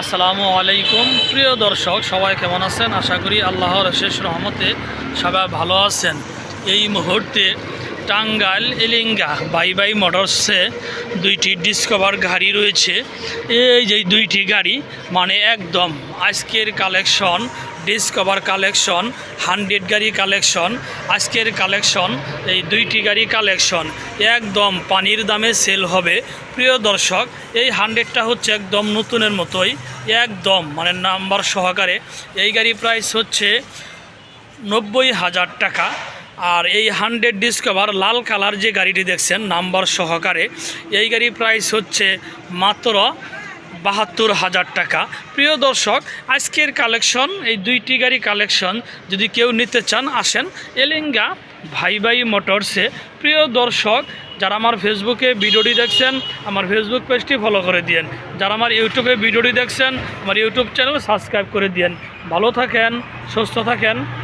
আসসালামু আলাইকুম। প্রিয় দর্শক, সবাই কেমন আছেন? আশা করি আল্লাহর শেষ রহমতে সবাই ভালো আছেন। এই মুহূর্তে টাঙ্গাইল এলিঙ্গা বাই বাই মোটরসে দুইটি ডিসকভার গাড়ি রয়েছে। এই যে দুইটি গাড়ি মানে একদম আজকের কালেকশন, ডিসকভার কালেকশন, হান্ড্রেড গাড়ি কালেকশন, আজকের কালেকশন, এই দুইটি গাড়ি কালেকশন, একদম পানির দামে সেল হবে। প্রিয় দর্শক, এই হান্ড্রেডটা হচ্ছে একদম নতুনের মতোই, একদম মানে নাম্বার সহকারে। এই গাড়ি প্রাইস হচ্ছে নব্বই হাজার টাকা। আর এই হান্ড্রেড ডিসকভার লাল কালার যে গাড়িটি দেখছেন, নাম্বার সহকারে, এই গাড়ি প্রাইস হচ্ছে মাত্র বাহাত্তর হাজার টাকা। প্রিয় দর্শক, আজকের কালেকশন, এই দুইটি গাড়ি কালেকশন যদি কেউ নিতে চান, আসেন এলেঙ্গা ভাই ভাই মোটরসে। প্রিয় দর্শক, যারা আমার ফেসবুকে ভিডিওটি দেখছেন, আমার ফেসবুক পেজটি ফলো করে দিয়েন। যারা আমার ইউটিউবে ভিডিওটি দেখছেন, আমার ইউটিউব চ্যানেল সাবস্ক্রাইব করে দিয়েন। ভালো থাকেন, সুস্থ থাকেন।